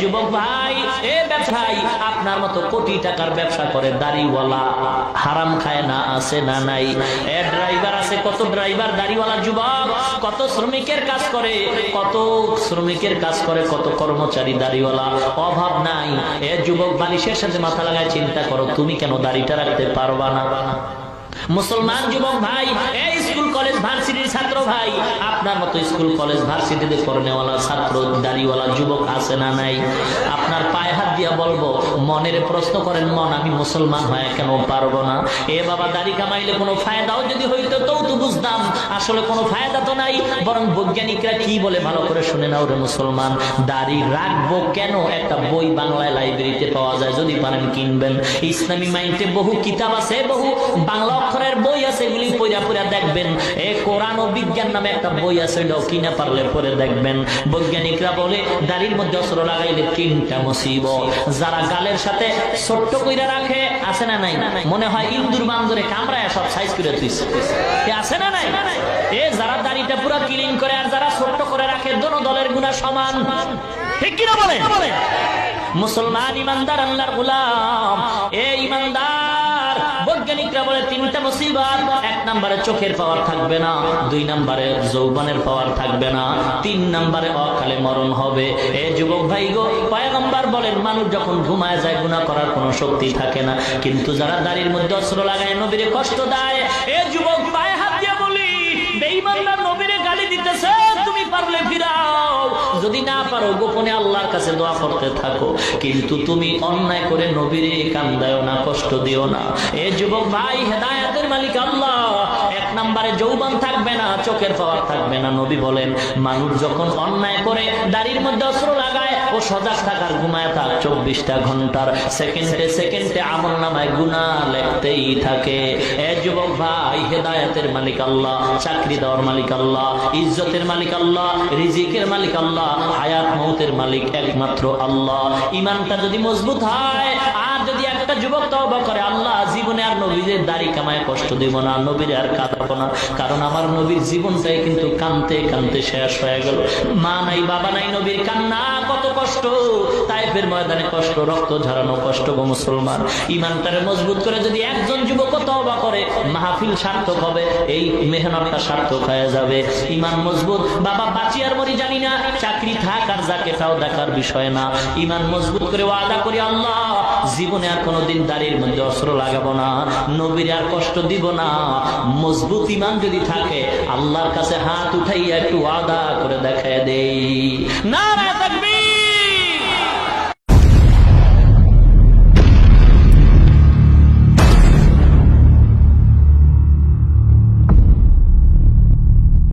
যুবক ভাই, এ ব্যবসায়ী, আপনার মতো কোটি টাকার ব্যবসা করে দাড়িওয়ালা, হারাম খায় না, আছে না নাই। এ ড্রাইভার আছে, কত ড্রাইভার দাড়িওয়ালা যুবক, কত শ্রমিকের কাজ করে, কত শ্রমিকের কাজ করে, কত কর্মচারী দাড়িওয়ালা। অভাব নাই। এ যুবক বালিশের সাথে মাথা লাগায় চিন্তা করো, তুমি কেন দাড়িটা রাখতে পারবা না? মুসলমান যুবক ভাই এই স্কুল, কলেজ, ভার্সিটির ছাত্র ভাই আপনার মতো স্কুল, কলেজ, ভার্সিটিতে পড়নেওয়ালা ছাত্র, দাড়িওয়ালা যুবক আছে না নাই? আপনার পায়ে হাত দিয়া বলব, মনের প্রশ্ন করেন, মন আমি মুসলমান হয়ে কেন পারব না? এ বাবা, দাড়ি কামাইলে কোনো ফায়দাও যদি হইতো তো তো বুঝতাম। আসলে কোনো ফায়দা তো নাই, বরং বৈজ্ঞানিকরা কি বলে ভালো করে শুনে নাও রে মুসলমান। দাড়ি রাখব কেন? একটা বই বাংলায় লাইব্রেরিতে পাওয়া যায়, যদি পারেন কিনবেন। ইসলামী মাইন্ডে বহু কিতাব আছে, বহু বাংলা অক্ষরের বই আছে, এগুলি পড়া পড়া দেখবেন। এ কোরআন ও বিজ্ঞান নামে একটা বই আছে এটাও কিনে পারলে পরে দেখবেন। বৈজ্ঞানিকরা বলে, দাড়ির মধ্যে অস্ত্র লাগাইলে তিনটা মুসিব যারা গালের সাথে ছোট্ট কইরা রাখে, আছে না নাই? মনে হয় ইন্দুর বান্দরে কামড়ায় সব সাইজ করে তুইছে আছে না নাই? এ যারা দাড়িটা পুরো ক্লিন করে আর যারা ছোট্ট করে রাখে, দোনো দলের গুণা সমান। ঠিক কিনা বলে মুসলমান ইমানদার আল্লাহর গোলাম। এ ইমানদার বৈজ্ঞানিকরা বলে, তিনটা মুসিবত, এক নম্বরে চোখের পাওয়ার থাকবে না, দুই নম্বরে যৌবনের পাওয়ার থাকবে না, তিন নম্বরে অকালে মরণ হবে। এ যুবক ভাই গো, পয়গম্বর বলেন, মানুষ যখন ঘুমায় যায় গুণা করার কোনো শক্তি থাকে না। কিন্তু যারা দাড়ির মধ্যে অস্ত্র লাগায়, নবীরে কষ্ট দেয়। এ যুবক পায়ে হাত দিয়ে বলি বেঈমানদার নবীরে গালি দিতেছে যদি না পারো, গোপনে আল্লাহর কাছে দোয়া করতে থাকো। কিন্তু তুমি অন্যায় করে নবীরে কান্দায় না, কষ্ট দিও না। এ যুবক ভাই, হেদায়াতের মালিক আল্লাহ। এক নম্বরে যৌবন থাকবে না, চোখের পাওয়ার থাকবে না। নবী বলেন, মানুষ যখন অন্যায় করে, দাড়ির মধ্যে লাগায়, ও ঘুমায় থাক চব্বিশটা ঘণ্টার। সেকেন্ডে সেকেন্ডে আমল নামায় গুণা লেখতেই থাকে। এ যুবক ভাই, হেদায়াতের মালিক আল্লাহ, চাকরি দেওয়ার মালিক আল্লাহ, ইজ্জতের মালিক আল্লাহ, রিজিকের মালিক আল্লাহ, হায়াত মৌতের মালিক একমাত্র আল্লাহ। ইমানটা যদি মজবুত হয়, আর যদি একটা যুবক তওবা করে, আল্লাহ জীবনে আর নবীদের দাড়ি কামায় কষ্ট দেব না, নবীর আর কাঁদাবো না। কারণ আমার নবীর জীবনটাই কিন্তু কানতে কানতে শেষ হয়ে গেল। মা নাই, বাবা নাই, নবীর কান্না কষ্ট। তাইফের ময়দানে কষ্ট, রক্ত ঝরানো কষ্ট গো মুসলমান। ইমানটারে মজবুত করে যদি একজন যুবক তওবা করে, মাহফিল সার্থক হবে, এই মেহনতটা সার্থক হয়ে যাবে। ইমান মজবুত, বাবা বাঁচি আর মরি জানি না, চাকরি থাক আর যাকে তাও দেখার বিষয় না। ইমান মজবুত করে ওয়াদা করি, আল্লাহ, জীবনে আর কোনোদিন দাড়ির মধ্যে অস্ত্র লাগাবো না, নবীর আর কষ্ট দিব না। মজবুত ইমান যদি থাকে, আল্লাহর কাছে হাত উঠাইয়া একটু ওয়াদা করে দেখায় দেই। না